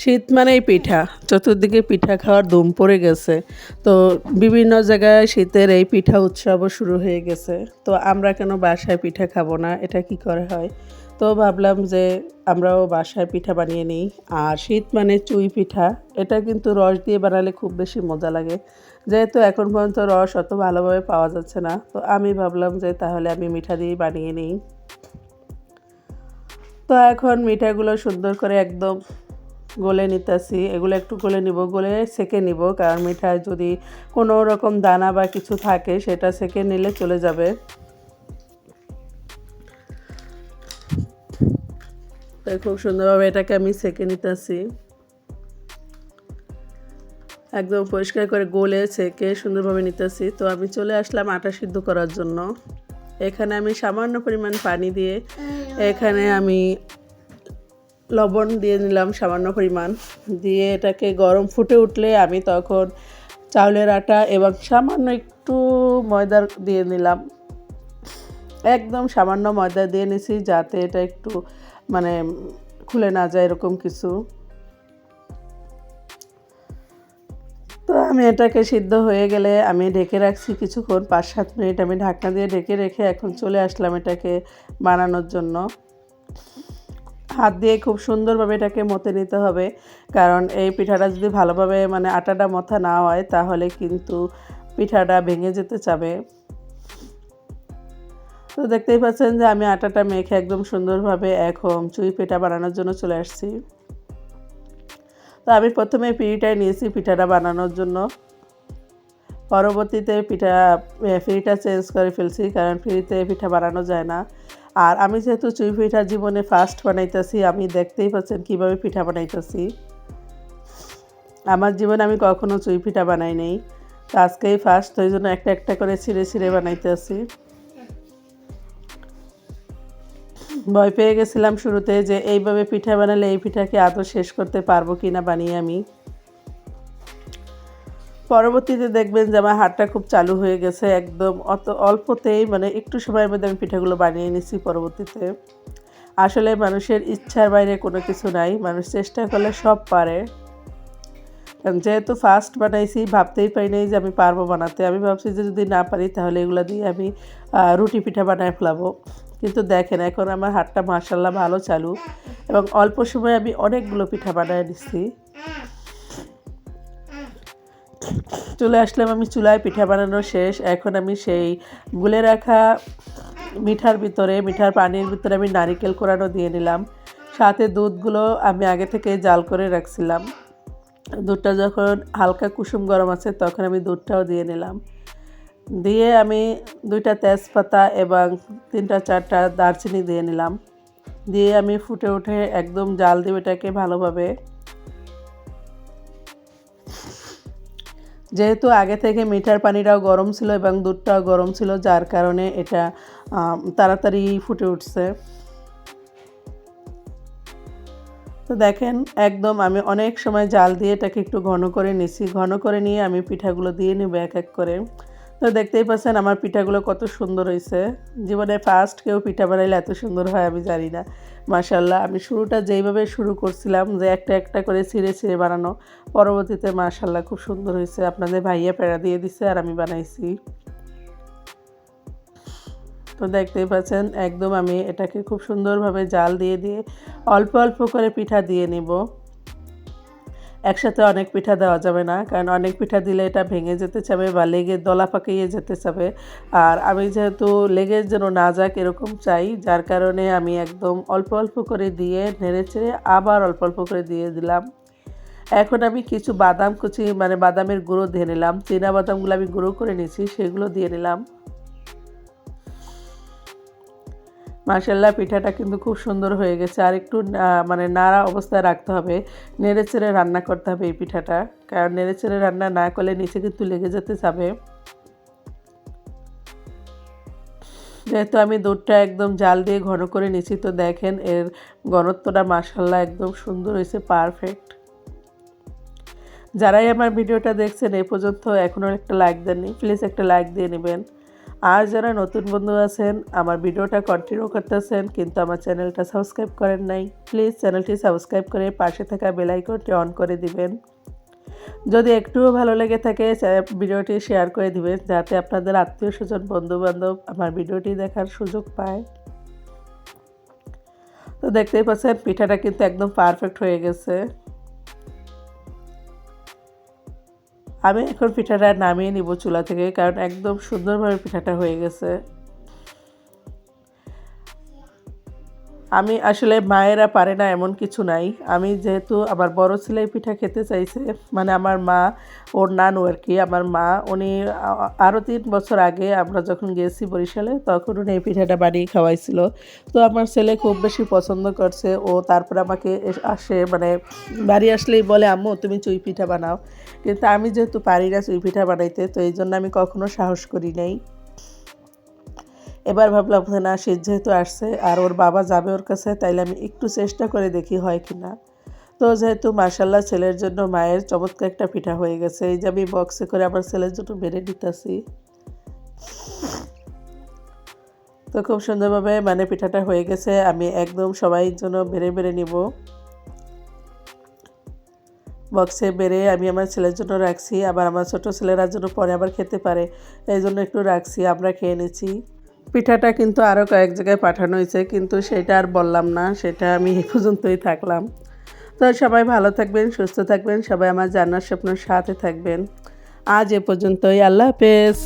শীত মানেই পিঠা। চতুর্দিকে পিঠা খাওয়ার ধুম পড়ে গেছে। তো বিভিন্ন জায়গায় শীতের এই পিঠা উৎসবও শুরু হয়ে গেছে। তো আমরা কেন বাসায় পিঠা খাব না? এটা কি করে হয়? তো ভাবলাম যে আমরাও বাসায় পিঠা বানিয়ে নিই। আর শীত মানে চুই পিঠা। এটা কিন্তু রস দিয়ে বানালে খুব বেশি মজা লাগে। যেহেতু এখন পর্যন্ত রস অত ভালোভাবে পাওয়া যাচ্ছে না। তো আমি ভাবলাম যে তাহলে আমি মিঠা দিয়েই বানিয়ে নিই। তো এখন মিঠাগুলো সুন্দর করে একদম গলে নিতেছি, এগুলো একটু গলে নিব, গলে সেকে নিব, কারণ মিঠায় যদি কোনো রকম দানা বা কিছু থাকে, সেটা সেকে নিলে চলে যাবে। তো খুব সুন্দরভাবে এটাকে আমি সেকে নিতেছি। একদম পরিষ্কার করে গলে সেকে সুন্দরভাবে নিতেছি। তো আমি চলে আসলাম আটা সিদ্ধ করার জন্য। এখানে আমি সামান্য পরিমাণ পানি দিয়ে এখানে আমি লবণ দিয়ে নিলাম সামান্য পরিমাণ। দিয়ে এটাকে গরম ফুটে উঠলে আমি তখন চাউলের আটা এবং সামান্য একটু ময়দা দিয়ে নিলাম। একদম সামান্য ময়দা দিয়ে নিছি যাতে এটা একটু মানে খুলে না যায় এরকম কিছু। তো আমি এটাকে সিদ্ধ হয়ে গেলে আমি ঢেকে রাখছি কিছুক্ষণ পাঁচ সাত মিনিট আমি ঢাকনা দিয়ে ঢেকে রেখে এখন চলে আসলাম এটাকে বানানোর জন্য। হাত দিয়ে খুব সুন্দরভাবে এটাকে মতে নিতে হবে। কারণ এই পিঠাটা যদি ভালোভাবে মানে আটাটা মথা না হয়, তাহলে কিন্তু পিঠাটা ভেঙে যেতে চাবে। তো দেখতেই পাচ্ছেন যে আমি আটাটা মেখে একদম সুন্দরভাবে এখন চুই পিঠা বানানোর জন্য চলে আসছি। তো আমি প্রথমে পিঠাটা নিয়েছি পিঠাটা বানানোর জন্য। পরবর্তীতে পিঠা ফ্রিটা চেঞ্জ করে ফেলছি, কারণ ফ্রিতে পিঠা বানানো যায় না। আর আমি যেহেতু চুই পিঠা জীবনে ফার্স্ট বানাইতেছি আমি দেখতেই পাচ্ছেন কীভাবে পিঠা বানাইতেছি। আমার জীবনে আমি কখনো চুই পিঠা বানাই নেই। তো আজকেই ফার্স্ট ওই জন্য একটা একটা করে ছিঁড়ে ছিঁড়ে বানাইতেছি। ভয় পেয়ে গেছিলাম শুরুতে যে এইভাবে পিঠা বানালে এই পিঠাকে আদৌ শেষ করতে পারব কি না বানিয়ে আমি। পরবর্তীতে দেখবেন যে আমার হাতটা খুব চালু হয়ে গেছে, একদম অত অল্পতেই মানে একটু সময়ের মধ্যে আমি পিঠাগুলো বানিয়ে নিছি পরবর্তীতে। আসলে মানুষের ইচ্ছার বাইরে কোনো কিছু নাই, মানুষ চেষ্টা করলে সব পারে। যেহেতু ফার্স্ট বানাইছি, ভাবতেই পারি নাই যে আমি পারব বানাতে। আমি ভাবছি যে যদি না পারি, তাহলে এগুলো দিয়ে আমি রুটি পিঠা বানায় ফেলাবো। কিন্তু দেখেন, এখন আমার হাতটা মার্শাল্লাহ ভালো চালু এবং অল্প সময়ে আমি অনেকগুলো পিঠা বানায় নিচ্ছি চলে আসলাম আমি চুলায় পিঠা বানানো শেষ। এখন আমি সেই গুলে রাখা মিঠার ভিতরে, মিঠার পানির ভিতরে আমি নারিকেল কোরানো দিয়ে নিলাম। সাথে দুধগুলো আমি আগে থেকে জাল করে রাখছিলাম। দুধটা যখন হালকা কুসুম গরম আছে, তখন আমি দুধটাও দিয়ে নিলাম। দিয়ে আমি দুইটা তেজপাতা এবং তিনটা, চারটা দারচিনি দিয়ে নিলাম। দিয়ে আমি ফুটে উঠে একদম জাল দিয়ে এটাকে ভালোভাবে যেহেতু আগে থেকে মিঠার পানিটাও গরম ছিল এবং দুধটাও গরম ছিল, যার কারণে এটা তাড়াতাড়ি ফুটে উঠছে। তো দেখেন, একদম আমি অনেক সময় জাল দিয়ে এটাকে একটু ঘন করে নিছি। ঘন করে নিয়ে আমি পিঠাগুলো দিয়ে নেব এক এক করে। তো দেখতেই পাচ্ছেন আমার পিঠাগুলো কত সুন্দর হয়েছে। জীবনে ফার্স্ট কেউ পিঠা বানাইলে এত সুন্দর হয় আমি জানি না। মাশাল্লাহ আমি শুরুটা যেইভাবে শুরু করছিলাম যে একটা একটা করে ছিঁড়ে ছিঁড়ে বানানো, পরবর্তীতে মাশাল্লাহ খুব সুন্দর হয়েছে। আপনাদের ভাইয়া পেড়া দিয়ে দিছে আর আমি বানাইছি। তো দেখতেই পাচ্ছেন, একদম আমি এটাকে খুব সুন্দরভাবে জাল দিয়ে দিয়ে অল্প অল্প করে পিঠা দিয়ে নিব। একসাথে অনেক পিঠা দেওয়া যাবে না, কারণ অনেক পিঠা দিলে এটা ভেঙে যেতে চাবে বা লেগে দলা পাকিয়ে যেতে চাবে। আর আমি যেহেতু লেগে যেন না যাক এরকম চাই, যার কারণে আমি একদম অল্প অল্প করে দিয়ে নেড়ে চেড়ে আবার অল্প অল্প করে দিয়ে দিলাম। এখন আমি কিছু বাদাম কুচি মানে বাদামের গুঁড়ো দিয়ে নিলাম। চীনা বাদামগুলো আমি গুঁড়ো করে নিয়েছি, সেগুলো দিয়ে নিলাম। মাসাল্লাহ পিঠাটা কিন্তু খুব সুন্দর হয়ে গেছে। আর একটু মানে নাড়া অবস্থায় রাখতে হবে। নেড়ে চেড়ে রান্না করতে হবে এই পিঠাটা। কারণ নেড়ে চেড়ে রান্না না করলে নিচে কিন্তু লেগে যেতে যাবে। যেহেতু আমি দুধটা একদম জাল দিয়ে ঘন করে নিছি তো দেখেন এর ঘনত্বটা মাসাল্লাহ একদম সুন্দর হয়েছে পারফেক্ট যারাই আমার ভিডিওটা দেখছেন এই পর্যন্ত এখনও একটা লাইক দেননি প্লিজ একটা লাইক দিয়ে নেবেন। আর যারা নতুন বন্ধু আছেন, আমার ভিডিওটা কন্টিনিউ করতেছেন, কিন্তু আমার চ্যানেলটা সাবস্ক্রাইব করেন নাই প্লিজ চ্যানেলটি সাবস্ক্রাইব করে পাশে থাকা বেল আইকনটি অন করে দিবেন। যদি একটুও ভালো লেগে থাকে ভিডিওটি শেয়ার করে দিবেন, যাতে আপনাদের আত্মীয় স্বজন বন্ধু বান্ধব আমার ভিডিওটি দেখার সুযোগ পায়। তো দেখতেই পাচ্ছেন, পিঠাটা কিন্তু একদম পারফেক্ট হয়ে গেছে। আমি এখন পিঠাটা নামিয়ে নিব চুলা থেকে কারণ একদম সুন্দরভাবে পিঠাটা হয়ে গেছে। আমি আসলে মায়েরা পারে না এমন কিছু নাই। আমি যেহেতু আমার বড় ছেলে পিঠা খেতে চাইছে মানে আমার মা, ওর নানু আর কি, আমার মা, উনি আরও তিন বছর আগে আমরা যখন গেছি বরিশালে, তখন উনি এই পিঠাটা বানিয়ে খাওয়াইছিল। তো আমার ছেলে খুব বেশি পছন্দ করছে, ও তারপর আমাকে আসে মানে বাড়ি আসলেই বলে, আম্মু, তুমি চুই পিঠা বানাও। কিন্তু আমি যেহেতু পারি না চুই পিঠা বানাইতে, তো এই জন্য আমি কখনো সাহস করি নাই। এবার ভাবলাম, না শীত যেহেতু আসছে আর ওর বাবা যাবে ওর কাছে, তাইলে আমি একটু চেষ্টা করে দেখি হয় কি না। তো যেহেতু মার্শাল্লাহ ছেলের জন্য মায়ের চমৎকার একটা পিঠা হয়ে গেছে, এই যে আমি বক্সে করে আমার ছেলের জন্য বেড়ে নিতেছি। তো খুব সুন্দরভাবে মানে পিঠাটা হয়ে গেছে, আমি একদম সবাই জন্য বেড়ে বেড়ে নিব। বক্সে বেড়ে আমি আমার ছেলের জন্য রাখছি, আবার আমার ছোটো ছেলেরা জন্য পরে আবার খেতে পারে এই জন্য একটু রাখছি, আমরা খেয়ে নিচ্ছি। পিঠাটা কিন্তু আরও কয়েক জায়গায় পাঠানো হয়েছে, কিন্তু সেটা আর বললাম না, সেটা আমি এ পর্যন্তই থাকলাম। তো সবাই ভালো থাকবেন, সুস্থ থাকবেন, সবাই আমার জানার স্বপ্নের সাথে থাকবেন। আজ এ পর্যন্তই, আল্লাহ হাফেজ।